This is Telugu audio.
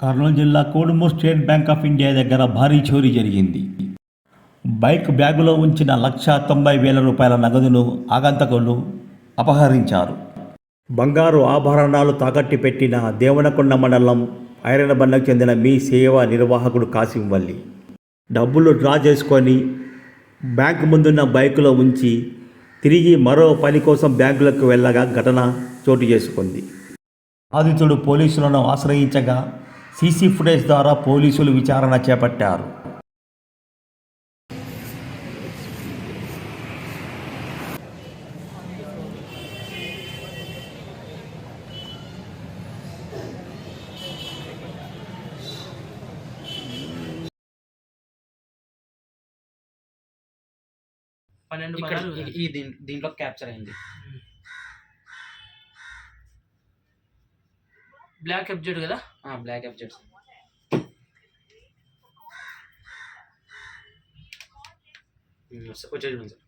కర్నూలు జిల్లా Kodumur State Bank of India దగ్గర భారీ చోరీ జరిగింది. బైక్ బ్యాగులో ఉంచిన లక్ష తొంభై వేల రూపాయల నగదును ఆగంతకులు అపహరించారు. బంగారు ఆభరణాలు తాకట్టు పెట్టిన దేవనకొండ మండలం ఐరనబండకు చెందిన మీ సేవా నిర్వాహకుడు కాసింవల్లి డబ్బులు డ్రా చేసుకొని బ్యాంకు ముందున్న బైకులో ఉంచి తిరిగి మరో పని కోసం బ్యాంకులకు వెళ్ళగా ఘటన చోటు చేసుకుంది. బాధితుడు పోలీసులను ఆశ్రయించగా సీసీ ఫుటేజ్ ద్వారా పోలీసులు విచారణ చేపట్టారు. పన్నెండు ఈ- దీంట్లో క్యాప్చర్ అయింది. బ్లాక్ ఎబ్జెడ్ కదా? బ్లాక్ ఎఫ్జెట్స్ వచ్చేది సార్.